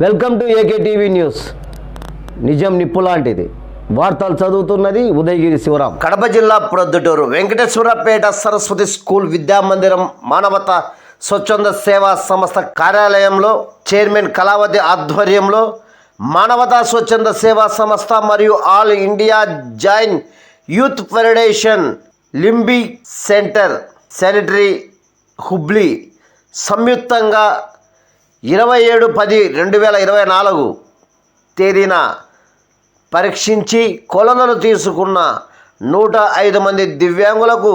Welcome to AK TV news. నిజం నిప్పు లాంటిది. వార్తలు చదువుతున్నది ఉదయగిరి శివరాం. కడప జిల్లా ప్రొద్దుటూరు వెంకటేశ్వరపేట సరస్వతి స్కూల్ విద్యామందిరం మానవత స్వచ్ఛంద సేవా సంస్థ కార్యాలయంలో చైర్మన్ కళావతి ఆధ్వర్యంలో మానవతా స్వచ్ఛంద సేవా సంస్థ మరియు All India Jain youth federation లింబి centre sanitary Hubli సంయుక్తంగా ఇరవై ఏడు పది రెండు వేల ఇరవై నాలుగు తేదీన పరీక్షించి కొలతలు తీసుకున్న నూట ఐదు మంది దివ్యాంగులకు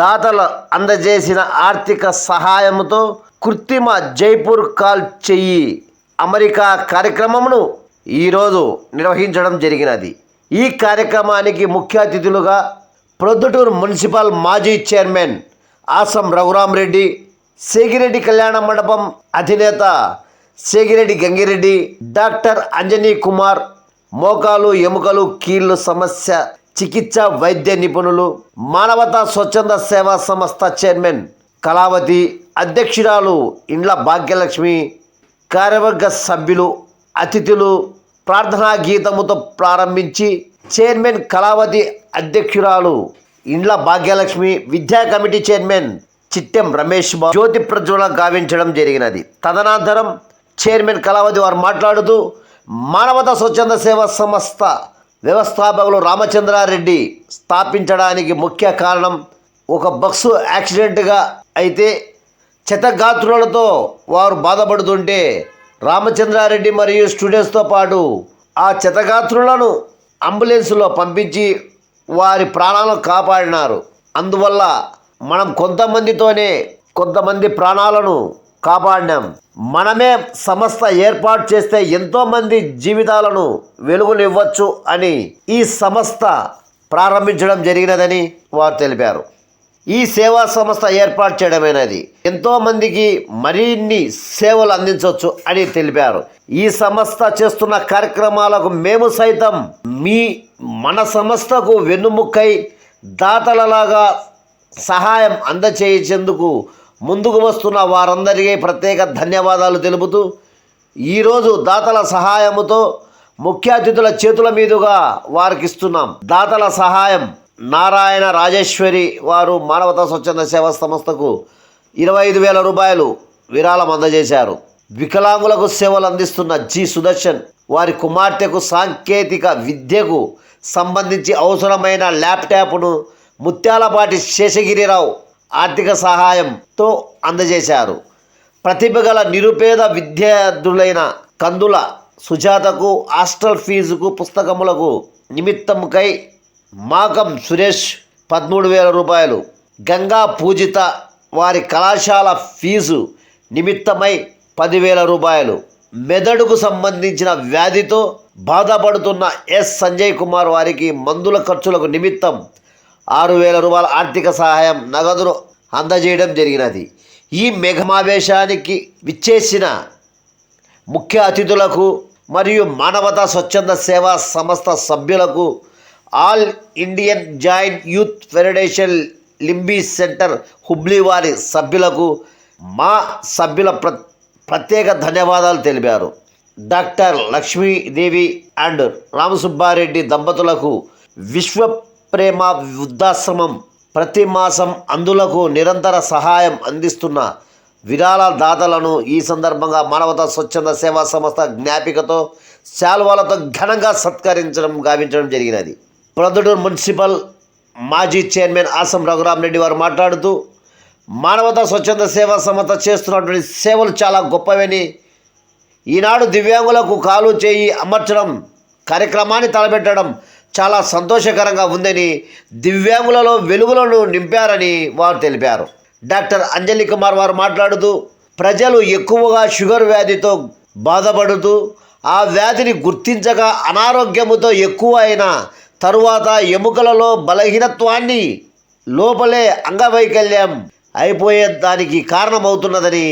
దాతలు అందజేసిన ఆర్థిక సహాయంతో కృత్రిమ జైపూర్ కాల్ చెయ్యి అమెరికా కార్యక్రమమును ఈరోజు నిర్వహించడం జరిగినది. ఈ కార్యక్రమానికి ముఖ్య అతిథులుగా ప్రొద్దుటూరు మున్సిపల్ మాజీ చైర్మన్ ఆసం రఘురామరెడ్డి సేగిరెడ్డి కళ్యాణ మండపం అధినేత సేగిరెడ్డి గంగిరెడ్డి డాక్టర్ అంజనీ కుమార్ మోకాలు ఎముకలు కీళ్ళు సమస్య చికిత్స వైద్య నిపుణులు మానవతా స్వచ్ఛంద సేవా సంస్థ చైర్మన్ కళావతి అధ్యక్షురాలు ఇండ్ల భాగ్యలక్ష్మి కార్యవర్గ సభ్యులు అతిథులు ప్రార్థనా గీతముతో ప్రారంభించి చైర్మన్ కళావతి అధ్యక్షురాలు ఇండ్ల భాగ్యలక్ష్మి విద్యా కమిటీ చైర్మన్ చిట్టెం రమేష్ బాబు జ్యోతి ప్రజ్వల గావించడం జరిగినది. తదనంతరం చైర్మన్ కళావతి వారు మాట్లాడుతూ మానవతా స్వచ్ఛంద సేవా సంస్థ వ్యవస్థాపకులు రామచంద్రారెడ్డి స్థాపించడానికి ముఖ్య కారణం ఒక బస్సు యాక్సిడెంట్గా అయితే చెతగాత్రులతో వారు బాధపడుతుంటే రామచంద్రారెడ్డి మరియు స్టూడెంట్స్తో పాటు ఆ చెతగాత్రులను అంబులెన్స్లో పంపించి వారి ప్రాణాలను కాపాడినారు. అందువల్ల మనం కొంతమందితోనే కొంతమంది ప్రాణాలను కాపాడినాం. మనమే సంస్థ ఏర్పాటు చేస్తే ఎంతోమంది జీవితాలను వెలుగునివ్వచ్చు అని ఈ సంస్థ ప్రారంభించడం జరిగినదని వారు తెలిపారు. ఈ సేవా సంస్థ ఏర్పాటు చేయడమైనది. ఎంతోమందికి మరిన్ని సేవలు అందించవచ్చు అని తెలిపారు. ఈ సంస్థ చేస్తున్న కార్యక్రమాలకు మేము సైతం మీ మన సంస్థకు వెన్నుముక్కై దాతలలాగా సహాయం అందచేయించేందుకు ముందుకు వస్తున్న వారందరికీ ప్రత్యేక ధన్యవాదాలు తెలుపుతూ ఈరోజు దాతల సహాయముతో ముఖ్య అతిథుల చేతుల మీదుగా వారికి ఇస్తున్నాం దాతల సహాయం నారాయణ రాజేశ్వరి వారు మానవతా స్వచ్ఛంద సేవా సంస్థకు ఇరవై ఐదు వేల రూపాయలు విరాళం అందజేశారు. వికలాంగులకు సేవలు అందిస్తున్న జి సుదర్శన్ వారి కుమార్తెకు సాంకేతిక విద్యకు సంబంధించి అవసరమైన ల్యాప్టాప్ను ముత్యాలపాటి శేషగిరిరావు ఆర్థిక సహాయంతో అందజేశారు. ప్రతిభ గల నిరుపేద విద్యార్థులైన కందుల సుజాతకు హాస్టల్ ఫీజుకు పుస్తకములకు నిమిత్తముకై మాకం సురేష్ పదమూడు వేల రూపాయలు గంగా పూజిత వారి కళాశాల ఫీజు నిమిత్తమై పదివేల రూపాయలు. మెదడుకు సంబంధించిన వ్యాధితో బాధపడుతున్న ఎస్. సంజయ్ కుమార్ వారికి మందుల ఖర్చులకు నిమిత్తం ఆరు వేల రూపాయల ఆర్థిక సహాయం నగదును అందజేయడం జరిగినది. ఈ మేఘమావేశానికి విచ్చేసిన ముఖ్య అతిథులకు మరియు మానవతా స్వచ్ఛంద సేవా సంస్థ సభ్యులకు all Indian joint youth federation లింబీ centre Hubli వారి సభ్యులకు మా సభ్యుల ప్ర ప్రత్యేక ధన్యవాదాలు తెలిపారు. డాక్టర్ లక్ష్మీదేవి అండ్ రామసుబ్బారెడ్డి దంపతులకు విశ్వ ప్రేమ వృద్ధాశ్రమం. ప్రతి మాసం అందులకు నిరంతర సహాయం అందిస్తున్న విరాళ దాతలను ఈ సందర్భంగా మానవతా స్వచ్ఛంద సేవా సంస్థ జ్ఞాపికతో శాల్వాలతో ఘనంగా సత్కరించడం గావించడం జరిగినది. ప్రొద్దుటూరు మున్సిపల్ మాజీ చైర్మన్ ఆసం రఘురామరెడ్డి వారు మాట్లాడుతూ మానవతా స్వచ్ఛంద సేవా సంస్థ చేస్తున్నటువంటి సేవలు చాలా గొప్పవని ఈనాడు దివ్యాంగులకు కాలు చేయి అమర్చడం కార్యక్రమాన్ని తలపెట్టడం చాలా సంతోషకరంగా ఉందని దివ్యాంగులలో వెలుగులను నింపారని వారు తెలిపారు. డాక్టర్ అంజలి కుమార్ వారు మాట్లాడుతూ ప్రజలు ఎక్కువగా షుగర్ వ్యాధితో బాధపడుతూ ఆ వ్యాధిని గుర్తించక అనారోగ్యముతో ఎక్కువ అయిన తరువాత ఎముకలలో బలహీనత్వాన్ని లోపలే అంగవైకల్యం అయిపోయే దానికి కారణమవుతున్నదని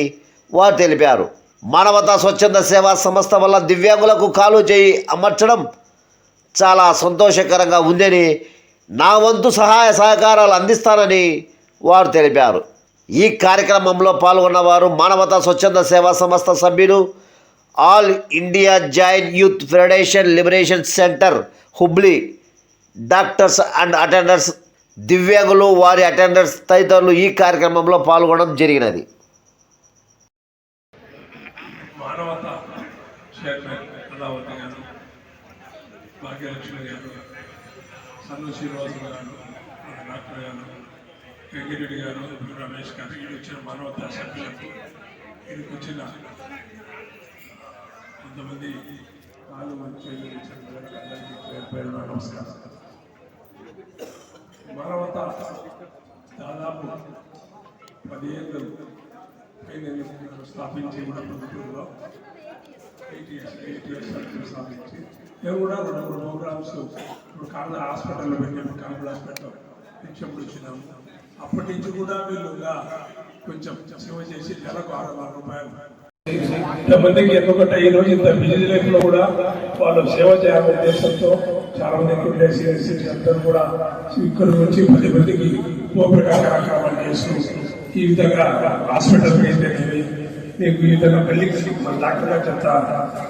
వారు తెలిపారు. మానవతా స్వచ్ఛంద సేవా సంస్థ వల్ల దివ్యాంగులకు కాలు చేయి అమర్చడం చాలా సంతోషకరంగా ఉందని నా వంతు సహాయ సహకారాలు అందిస్తానని వారు తెలిపారు. ఈ కార్యక్రమంలో పాల్గొన్నవారు మానవతా స్వచ్ఛంద సేవా సంస్థ సభ్యులు all India joint youth federation liberation centre Hubli doctors and attenders దివ్యాంగులు వారి అటెండర్స్ తదితరులు ఈ కార్యక్రమంలో పాల్గొనడం జరిగినది. మానవతా చైర్మన్ భాగ్యలక్ష్మి గారు సన్ను శ్రీనివాసు గారు డాక్టర్ గారు వెంకటరెడ్డి గారు రమేష్ గారు ఇక్కడ వచ్చిన మానవతా సభ్యులకు ఇక్కడికి వచ్చిన కొంతమంది కాలు మంచి పేరు నమస్కారం మానవత దాదాపు పదిహేను పైన స్థాపించి కూడా ప్రభుత్వంలో ఎయిట్ ఇయర్స్ ఎయిట్ ఇయర్స్ స్థాపించి మేము కూడా రెండు మూడు ప్రోగ్రామ్స్ ఇప్పుడు కాళ్ళ హాస్పిటల్లో పెట్టాము కాళ్ళ హాస్పిటల్ పెంచినప్పుడు వచ్చినాము అప్పటి నుంచి కూడా వీళ్ళుగా కొంచెం సేవ చేసి నెలకు ఆరు వందల రూపాయలు. ఇంతమందికి ఎందుకంటే ఈ రోజు ఇంత బిజీ లైఫ్లో కూడా వాళ్ళు సేవ చేయాలనే ఉద్దేశంతో చాలా మంది కుండేసి అందరూ కూడా ఇక్కడ నుంచి పది మందికి ఓపిక కార్యక్రమాలు చేస్తూ ఈ విధంగా హాస్పిటల్ మీకు ఈ విధంగా బిల్డింగ్స్ మన డాక్టర్ గారు చెప్తా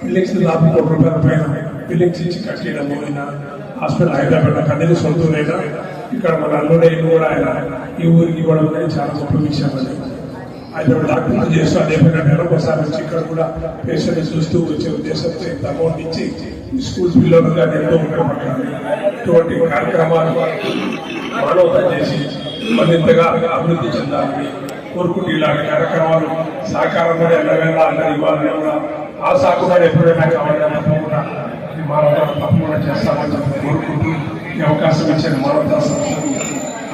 బిల్డింగ్స్ లాభం కోటి రూపాయల పైన బిల్డింగ్స్ ఇచ్చి కట్టడం అయినా హాస్పిటల్ హైదరాబాద్ కన్నది సొంతూరైనా ఇక్కడ మన అల్లుడే కూడా ఆయన ఈ ఊరికి ఇవ్వడం అనేది చాలా గొప్ప విషయం అది. హైదరాబాద్ డాక్టర్లు చేస్తూ అదే పైన ఒకసారి వచ్చి ఇక్కడ కూడా పేషెంట్ చూస్తూ వచ్చే ఉద్దేశంతో ఇంత అమౌంట్ ఇచ్చి ఈ స్కూల్ పిల్లలకు ఎంతో ఉపయోగపడాలి ఇటువంటి కార్యక్రమాలు మానవత చేసి మరింతగా అభివృద్ధి చెందాలని కోరుకుంటూ ఇలాంటి కార్యక్రమాలు సహకారంగా ఎల్లవేళ అన్న ఇవ్వాలని కూడా ఆ సాకుగా ఎప్పుడైనా కావాలని తప్పకుండా ఈ మానవత తప్పకుండా చేస్తామని చెప్పి కోరుకుంటూ ఈ అవకాశం ఇచ్చిన మానవతా సంస్థకు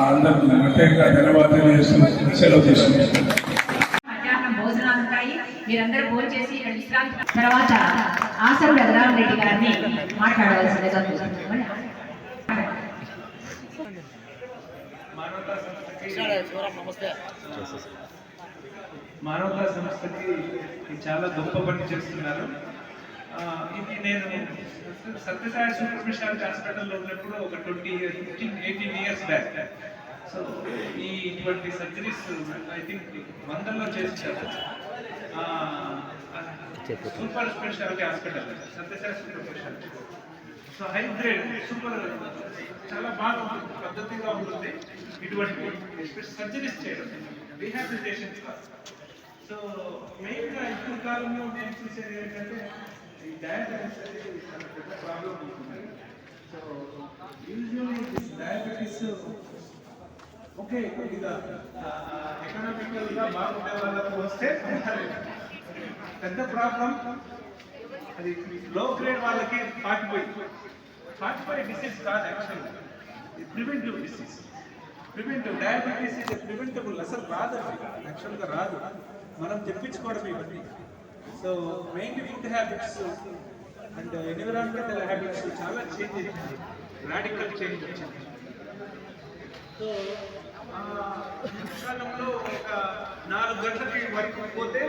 అందరికీ ప్రత్యేకంగా ధన్యవాదాలు చేస్తూ సెలవు తీసుకుంటున్నాను. మధ్యాహ్నం భోజనాలు ఉంటాయి. మీరందరూ భోజనం చేసి ఇక్కడ విశ్రాంతి తర్వాత ఆసరు రఘురామ రెడ్డి గారిని మాట్లాడవలసిందిగా కోరుతున్నాను. మానవతా సంస్థకి చాలా గొప్ప పని చేస్తున్నారు. ఇది నేను సత్యసాయి సూపర్ స్పెషాలిటీ హాస్పిటల్లో ఉన్నప్పుడు ఒక twenty years fifteen eighteen years back. So ఈ ఇటువంటి సర్జరీస్ ఐ థింక్ వందల్లో చేస్తారు super speciality hospital Sathya Sai super speciality so high grade super చాలా బాగా పద్ధతిగా ఉంటుంది ఇటువంటి సర్జరీస్ చేయడం. రీహాబిలిటేషన్. సో మెయిన్గా ఇప్పుడు కాలంలో నేను చూసేది ఏంటంటే ఈ డయాబెటీస్ అనేది చాలా పెద్ద problem so usually diabetes okay కొద్దిగా ఎకనామికల్గా బాగుండే వాళ్ళకు వస్తే పెద్ద ప్రాబ్లం అది లో గ్రేడ్ వాళ్ళకి forty five forty five disease కాదు యాక్చువల్గా ఇది ప్రివెంటివ్ డిసీజ్ ప్రివెంటివ్ డయాబెటీస్ ఇది ప్రివెంటబుల్ అసలు రాదు యాక్చువల్గా రాదు. మనం తెప్పించుకోవడం ఇవన్నీ. So mainly food habits and environmental habits చాలా చేంజ్ వచ్చింది రాడికల్ చేంజ్ వచ్చింది. సో కాలంలో ఒక నాలుగు గంటలకి వరకు పోతే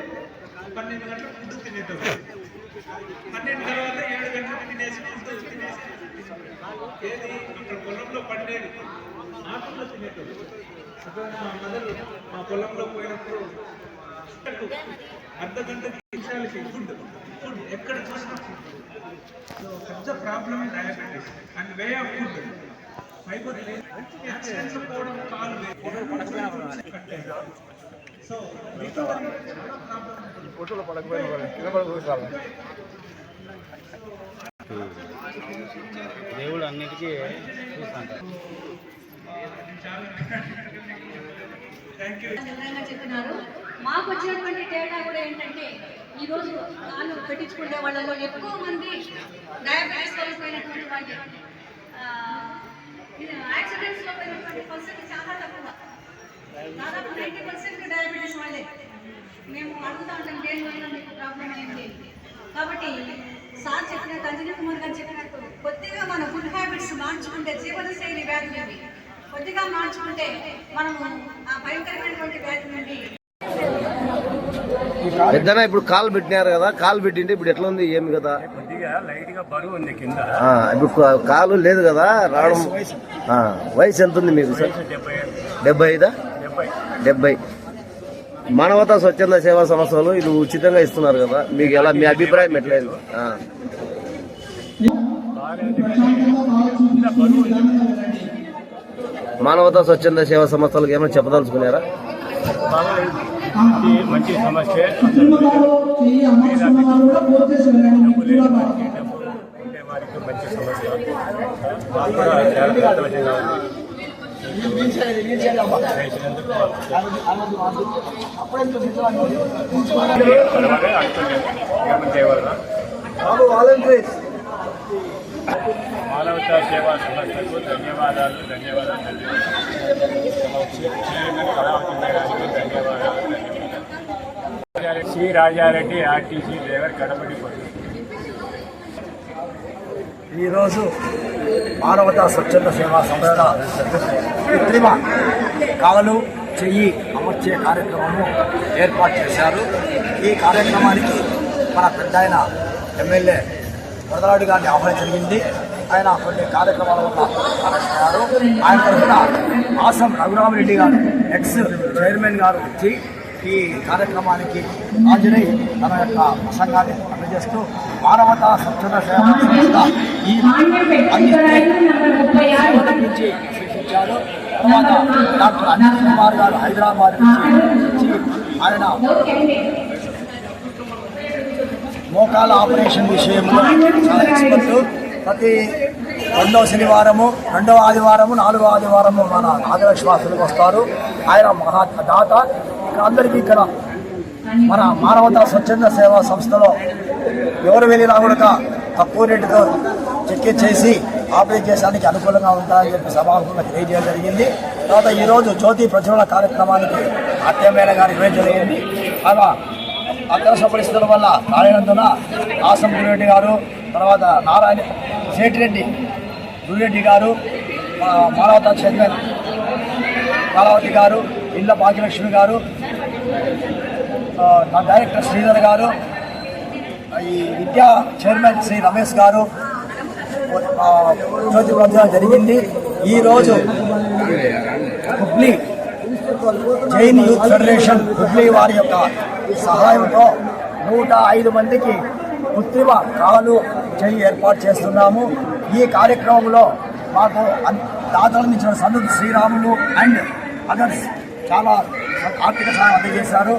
పన్నెండు గంటల ఫుడ్ తినేటప్పుడు పన్నెండు తర్వాత ఏడు గంటలకు తినేసి ఫుడ్ తినేసి ఏది? ఇక్కడ పొలంలో పండేది. ఆకుల్లో తినేటప్పుడు మా మదర్ మా పొలంలో పోయినప్పుడు అర్ధ గంటకి నిమిషాలకి ఫుడ్. ఫుడ్ ఎక్కడ చూసినా. సో పెద్ద problem diabetes and way of food fibre accidents పోవడం కాలు సో రికవరీ చాలా ప్రాబ్లం దేవుడు అన్నిటికీ చూస్తాంటారు థ్యాంక్ యూ వివరంగా చెప్తున్నారు మాకు వచ్చినటువంటి డేటా కూడా ఏంటంటే ఈరోజు రోజు కాళ్ళు పెట్టించుకునే వాళ్ళలో ఎక్కువ మంది డయాబెటీస్ పోయినటువంటి వాళ్ళు యాక్సిడెంట్స్లో పోయినటువంటి పర్సెంట్ చాలా తక్కువ. దాదాపు నైంటీ పర్సెంట్ డయాబెటీస్ వాళ్ళే. మేము అడుగుతా ఉంటాం దేనివల్ల మీకు ప్రాబ్లం ఏంటి కాబట్టి సార్ చెప్పినట్టు అంజనీ కుమార్ గారు చెప్పినట్టు కొద్దిగా మన ఫుడ్ హ్యాబిట్స్ మార్చుకుంటే జీవనశైలి వ్యాధి కొద్దిగా మార్చుకుంటే మనము ఆ భయంకరమైనటువంటి వ్యాధి నుండి పెద్దన ఇప్పుడు కాలు పెట్టినారు కదా కాలు పెట్టింటే ఇప్పుడు ఎట్లా ఉంది ఏమి కదా? ఇప్పుడు కాలు లేదు కదా రావడం. ఆ, వయసు ఎంత ఉంది మీకు సార్? డెబ్బై ఐదా. డెబ్బై మానవతా స్వచ్ఛంద సేవా సంస్థలు ఇది ఉచితంగా ఇస్తున్నారు కదా మీకు ఎలా మీ అభిప్రాయం ఎట్లేదు ఆ. మానవతా స్వచ్ఛంద సేవా సంస్థలకు ఏమైనా చెప్పదలుచుకున్నారా? ఇది మంచి సమస్య డబ్బు వారికి మంచి సమస్య మానవతా సేవా సంస్థకు ధన్యవాదాలు ధన్యవాదాలు ధన్యవాదాలు ధన్యవాదాలు. శ్రీ రాజారెడ్డి ఆర్టీసీ డ్రైవర్ కడపటి ఈరోజు మానవతా స్వచ్ఛంద సేవా సంస్థ కృత్రిమ కాలు చెయ్యి అమర్చే కార్యక్రమము ఏర్పాటు చేశారు. ఈ కార్యక్రమానికి మన పెద్ద ఆయన ఎమ్మెల్యే వరదరాడు గారిని ఆహ్వానం జరిగింది. ఆయన కొన్ని కార్యక్రమాల వల్ల అరెస్టయ్యారు ఆయన తరఫున ఆసం రఘురామరెడ్డి గారు ఎక్స్ చైర్మన్ గారు వచ్చి ఈ కార్యక్రమానికి హాజరై తన యొక్క ప్రసంగాన్ని అందజేస్తూ మానవతా స్వచ్ఛత సేవా సంస్థ ఈ అందించే సేవల తర్వాత డాక్టర్ అనిల్ కుమార్ గారు హైదరాబాద్ నుంచి ఆయన మోకాల ఆపరేషన్ విషయంలో చాలా ఎక్స్పర్ట్. ప్రతి రెండవ శనివారము రెండవ ఆదివారము నాలుగో ఆదివారము మన నాగవిశ్వాసులకు వస్తారు. ఆయన మహా దాత. అందరికీ ఇక్కడ మన మానవతా స్వచ్ఛంద సేవా సంస్థలో ఎవరు వెళ్ళినా కూడా తక్కువ రేటుతో చెక్ చేసి ఆపరేట్ చేయడానికి అనుకూలంగా ఉంటాయని చెప్పి సమావేశంలో తెలియజేయడం జరిగింది. తర్వాత ఈరోజు జ్యోతి ప్రచురణ కార్యక్రమానికి అత్యమైన గారు ఇవ్వడం జరిగింది. అలా అత్యవసర పరిస్థితుల వల్ల రాలేనందున ఆసం గురురెడ్డి గారు తర్వాత నారాయణ శేటిరెడ్డి గురురెడ్డి గారు మానవతా చైర్మన్ కాలావతి గారు ఇళ్ళ భాగ్యలక్ష్మి గారు నా డైరెక్టర్ శ్రీధర్ గారు ఈ విద్యా చైర్మన్ శ్రీ రమేష్ గారు జ్యోతి ప్రజలు జరిగింది. ఈరోజు హుబ్లీ జైన్ యూత్ ఫెడరేషన్ హుబ్లీ వారి యొక్క సహాయంతో నూట ఐదు మందికి కృత్రిమ కాలు చేయి ఏర్పాటు చేస్తున్నాము. ఈ కార్యక్రమంలో మాకు అన్- దాతల నుంచి శ్రీరాములు అండ్ అదర్స్ చాలా ఆర్థిక సహాయం అందజేశారు.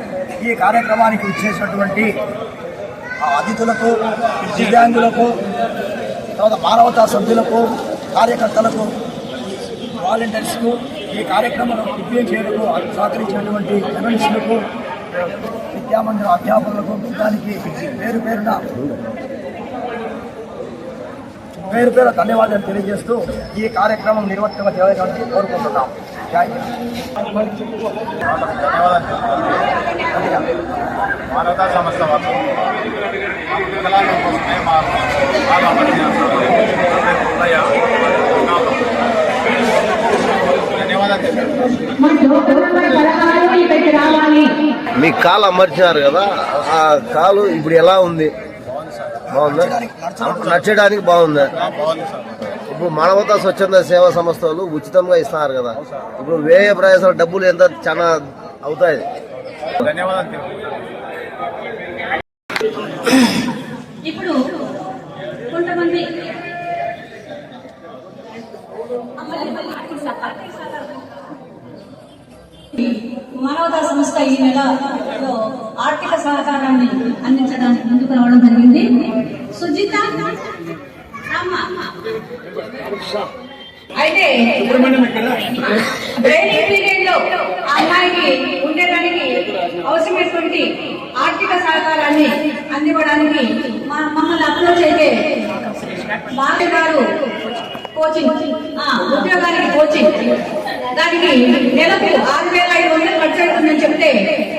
ఈ కార్యక్రమానికి ఇచ్చేసినటువంటి అతిథులకు దివ్యాంగులకు తర్వాత మానవతా సభ్యులకు కార్యకర్తలకు వాలంటీర్స్కు ఈ కార్యక్రమం విజయం చేయడానికి సహకరించినటువంటి జర్నలిస్టులకు విద్యామందిర అధ్యాపకులకు దానికి పేరు పేరున పేరు పేరు ధన్యవాదాలు తెలియజేస్తూ ఈ కార్యక్రమం నిర్వర్తన చేయడానికి కోరుకుంటున్నాం. మానవతా సంస్థ వాళ్ళు వికలాంగుల కోసమే మా ధన్యవాదాలు. మీ కాలు అమర్చినారు కదా ఆ కాలు ఇప్పుడు ఎలా ఉంది? బాగుందా? నచ్చడానికి బాగుందా? బాగుంది సార్. ఇప్పుడు మానవతా స్వచ్ఛంద సేవా సంస్థలు ఉచితంగా ఇస్తున్నారు కదా. ఇప్పుడు వ్యయ ప్రయాసాలు డబ్బులు ఎంత చాలా అవుతాయి. ఇప్పుడు కొంతమంది మానవతా సంస్థ ఈ నెల ఆర్థిక సహకారాన్ని అందించడానికి ముందుకు రావడం జరిగింది. సుజిత అయితే బ్రెయిన్ ఇంప్లిమెంట్లో ఆ అమ్మాయికి ఉండేదానికి అవసరమైనటువంటి ఆర్థిక సహకారాన్ని అందివ్వడానికి మా మమ్మల్ని అప్రోచ్ అయితే బాగా గారు కోచింగ్ ఉద్యోగానికి కోచింగ్ దానికి నెలకు ఆరు వేల ఐదు వందలు ఖర్చు అవుతుందని చెప్తే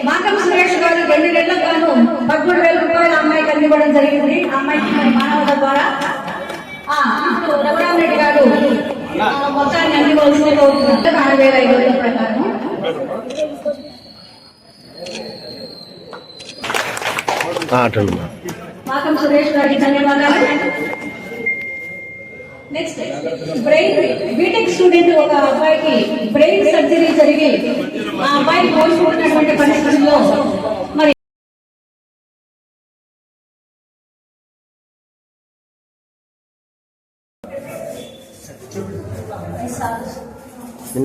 మాకం సురేష్ గారు రెండు నెలలకు గాను పదమూడు వేల రూపాయలు అమ్మాయికి అందివ్వడం జరిగింది. అమ్మాయికి మరి మానవత ద్వారా. ఆ, ఇప్పుడు రఘురామరెడ్డి గారు మొత్తాన్ని అందివలసిన ఆరు వేల ఐదు వందల ప్రకారం. మాకం సురేష్ గారికి ధన్యవాదాలు. నెక్స్ట్ బ్రెయిన్ బీటెక్ స్టూడెంట్ ఒక అబ్బాయికి బ్రెయిన్ సర్జరీ జరిగి ఆ అబ్బాయి కోల్పోతున్నటువంటి పరిస్థితుల్లో మరి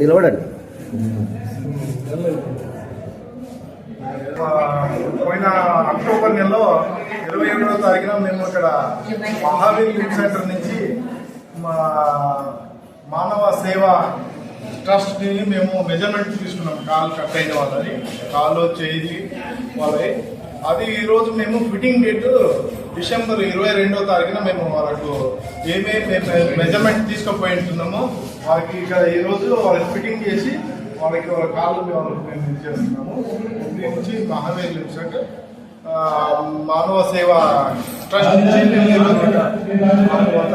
నిలబడండి. పోయిన అక్టోబర్ నెలలో ఇరవై ఎనిమిదవ తారీఖున మేము ఇక్కడ మహావీర్ యూత్ సెంటర్ నుంచి మానవ సేవ ట్రస్ట్ని మేము మెజర్మెంట్ తీసుకున్నాం. కాలు కట్ అయిన వాళ్ళని కాలు చేయి వాళ్ళవి అది ఈరోజు మేము ఫిట్టింగ్ డేట్ డిసెంబర్ ఇరవై రెండవ తారీఖున మేము వాళ్ళకు ఏమేమి మేము మెజర్మెంట్ తీసుకుపోయి ఉంటున్నామో వాళ్ళకి ఇక్కడ ఈరోజు వాళ్ళకి ఫిట్టింగ్ చేసి వాళ్ళకి వాళ్ళ కాళ్ళు వాళ్ళకి మేము ఇది చేస్తున్నాము. నుంచి మహావీర్ ఆ, మానవ సేవ ట్రస్ట్ నుంచి మేము ఈరోజు మాకు వద్ద.